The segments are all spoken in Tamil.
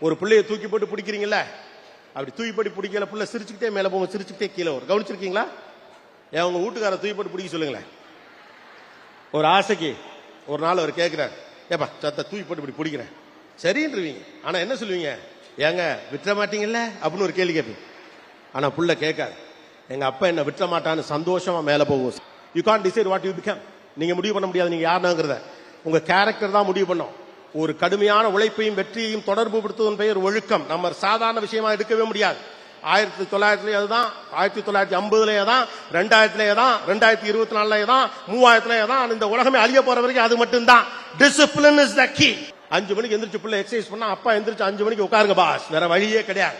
ஒரு பிள்ளைய தூக்கி போட்டு பிடிக்கிறீங்கள அப்படி தூக்கி போட்டு பிடிக்கல பிள்ளை சிரிச்சுக்கிட்டே மேலே போகும் சிரிச்சுக்கிட்டே கீழே வரும். கவனிச்சிருக்கீங்களா? ஏன் உங்க வீட்டுக்கார தூக்கி போட்டு பிடிக்க சொல்லுங்களேன். ஒரு ஆசைக்கு ஒரு நாள் அவர் கேட்கிறார் ஏப்பா சத்த தூக்கி போட்டு இப்படி பிடிக்கிறேன். சரின்றீங்க ஆனா என்ன சொல்லுவீங்க? ஏங்க விட்டுற மாட்டீங்கல்ல? அப்படின்னு ஒரு கேள்வி கேட்பீங்க. ஆனா புள்ள கேட்காது. எங்க அப்பா என்ன விட்டுற மாட்டான்னு சந்தோஷமா மேலே போகும். You can decide what you become நீங்க முடிவு பண்ண முடியாது நீங்க யாருனாங்கிறத உங்க கேரக்டர் தான் முடிவு பண்ணும். ஒரு கடுமையான உழைப்பையும் வெற்றியையும் தொடர்பு படுத்துவதன் பெயர் ஒழுக்கம். நம்ம சாதாரண விஷயமா எடுக்கவே முடியாது. ஆயிரத்தி தொள்ளாயிரத்துல அதுதான் ஆயிரத்தி தொள்ளாயிரத்தி ஐம்பதுலயே தான் ரெண்டாயிரத்துலயே தான் ரெண்டாயிரத்தி இருபத்தி நாலுலயே தான் மூவாயிரத்துலயே தான் இந்த உலகமே அழிய போற வரைக்கும் அது மட்டும்தான். டிசிப்ளின் இஸ் த கீ அஞ்சு மணிக்கு எந்திரிச்சு பிள்ளை எக்ஸசைஸ் பண்ணா அப்பா எந்திரிச்சு அஞ்சு மணிக்கு உட்காருங்க பாஸ் வேற வழியே கிடையாது.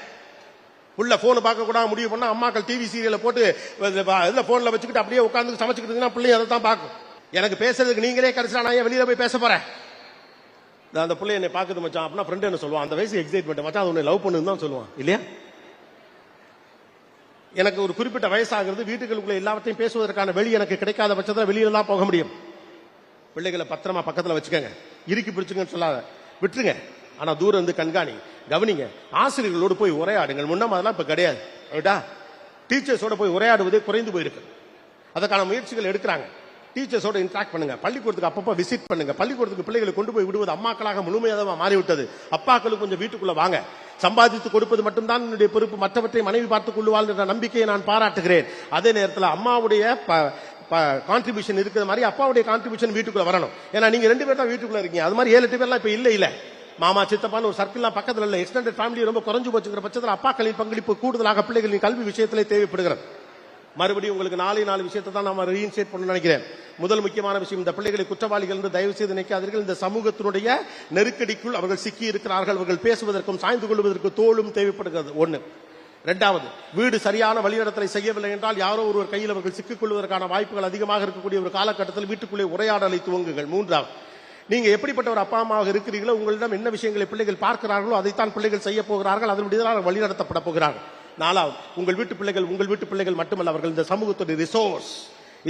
புள்ள போன் பார்க்க கூட முடிவு பண்ணா அம்மாக்கள் டிவி சீரியலை போட்டு இதுல போன்ல வச்சுக்கிட்டு அப்படியே உட்காந்து சமைச்சுக்கிட்டு இருந்தீங்கன்னா பிள்ளைங்க அதை தான் பார்க்கும். எனக்கு பேசுறதுக்கு நீங்களே கிடைச்சா நான் ஏன் வெளியில போய் பேச போறேன்? அந்த பிள்ளை என்னை பார்க்குது மச்சான் அப்படின்னா ஃப்ரெண்டு என்ன சொல்லுவான்? அந்த வயசு எக்ஸைட்மெண்ட் மச்சான் அது உன்னை லவ் பண்ணுன்னு தான் சொல்லுவான். இல்லையா? எனக்கு ஒரு குறிப்பிட்ட வயசாகிறது வீட்டுகளுக்குள்ள எல்லாவற்றையும் பேசுவதற்கான வெளி எனக்கு கிடைக்காத பட்சத்தில் வெளியில தான் போக முடியும். பிள்ளைகளை பத்திரமா பக்கத்தில் வச்சுக்கோங்க. இறுக்கி பிடிச்சுங்கன்னு சொல்லாத. விட்டுருங்க. ஆனால் தூரம் இருந்து கண்காணி. கவனிங்க. ஆசிரியர்களோடு போய் உரையாடுங்கள். முன்ன அதெல்லாம் இப்போ கிடையாது. டீச்சர்ஸோட போய் உரையாடுவதே குறைந்து போயிருக்கு. அதற்கான முயற்சிகள் எடுக்கிறாங்க. டீச்சர்ஸோட இன்ட்ராக்ட் பண்ணுங்க. பள்ளிக்கூடத்துக்கு அப்பப்போ விசிட் பண்ணுங்க. பள்ளிக்கூடத்துக்கு பிள்ளைகளை கொண்டு போய் விடுவது அம்மாக்களாக முழுமையாக மாறிவிட்டது. அப்பாக்களும் கொஞ்சம் வீட்டுக்குள்ள வாங்க. சம்பாதித்து கொடுப்பது மட்டும்தான் என்னுடைய பொறுப்பு. மற்றவற்றை மனைவி பார்த்துக் கொள்வாள் என்ற நம்பிக்கையை நான் பாராட்டுகிறேன். அதே நேரத்தில் அம்மாவுடைய கான்ட்ரிபியூஷன் இருக்கிற மாதிரி அப்பாவுடைய கான்ட்ரிபியூஷன் வீட்டுக்குள்ள வரணும். ஏன்னா நீங்க ரெண்டு பேர் தான் வீட்டுக்குள்ள இருக்கீங்க. அது மாதிரி ஏழு எட்டு பேர்லாம் இப்ப இல்ல இல்ல. மாமா சித்தப்பான்னு ஒரு சர்க்கிள்லாம் பக்கத்துல இல்ல. எக்ஸ்டெண்டட் ஃபேமிலி ரொம்ப குறைஞ்சு போச்சுங்கிற பட்சத்தில் அப்பாக்களின் பங்களிப்பு கூடுதலாக பிள்ளைகளின் கல்வி விஷயத்திலே தேவைப்படுகிறது. மறுபடியும் உங்களுக்கு நாலு நாலு விஷயத்தை தான் நம்ம ரீஇன்சேட் பண்ண நினைக்கிறேன். முதல் முக்கியமான விஷயம் இந்த பிள்ளைகளை குற்றவாளிகள் என்று தயவு செய்து நினைக்காதீர்கள். இந்த சமூகத்தினுடைய நெருக்கடிக்குள் அவர்கள் சிக்கி இருக்கிறார்கள் அவர்கள் பேசுவதற்கும் சாய்ந்து கொள்வதற்கு தோளும் தேவைப்படுகிறது. ஒன்று இரண்டாவது வீடு சரியான வழிநடத்தலை செய்யவில்லை என்றால் யாரோ ஒருவர் கையில் அவர்கள் சிக்கிக் கொள்வதற்கான வாய்ப்புகள் அதிகமாக இருக்கக்கூடிய ஒரு காலகட்டத்தில் வீட்டுக்குள்ளே உரையாடலை துவங்குங்கள். மூன்றாவது நீங்க எப்படிப்பட்ட ஒரு அப்பா அம்மாவாக இருக்கிறீர்களோ உங்களிடம் என்ன விஷயங்களை பிள்ளைகள் பார்க்கிறார்களோ அதைத்தான் பிள்ளைகள் செய்ய போகிறார்கள். அதனுடைய வழிநடத்தப்பட போகிறார்கள். நாலாவது உங்கள் வீட்டு பிள்ளைகள் உங்கள் வீட்டு பிள்ளைகள் மட்டுமல்ல அவர்கள் இந்த சமூகத்துடைய ரிசோர்ஸ்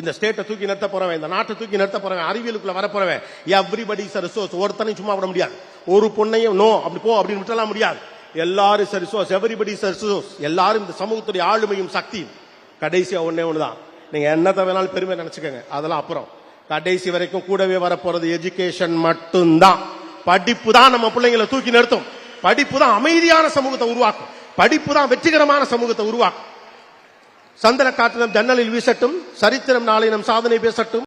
இந்த ஸ்டேட்டை தூக்கி நிறுத்த போறவன் இந்த நாட்டை தூக்கி நிறுத்த போறவன் அறிவியலுக்குள்ள வர போறவன். எவ்ரிபடி இஸ் ரிசோர்ஸ் ஒருத்தனையும் சும்மா விட முடியாது. ஒரு பொண்ணையும் நோ அப்படி போ அப்படின்னு விட்டலாம் முடியாது. எல்லாரும் sir resource everybody is resource எல்லாரும் இந்த சமூகத்துடைய ஆளுமையும் சக்தியும். கடைசியா ஒண்ணே ஒண்ணுதான். நீங்க என்னத்தை வேணாலும் பெருமை நினைச்சுக்கோங்க. அதெல்லாம் அப்புறம். கடைசி வரைக்கும் கூடவே வரப்போறது எஜுகேஷன் மட்டும்தான். படிப்பு தான் நம்ம பிள்ளைங்களை தூக்கி நிறுத்தும். படிப்பு தான் அமைதியான சமூகத்தை உருவாக்கும். படிப்பு தான் வெற்றிகரமான சமூகத்தை உருவாக்கும். சந்திர காற்றினம் ஜன்னலில் வீசட்டும் சரித்திரம் நாளை நம் சாதனை பேசட்டும்.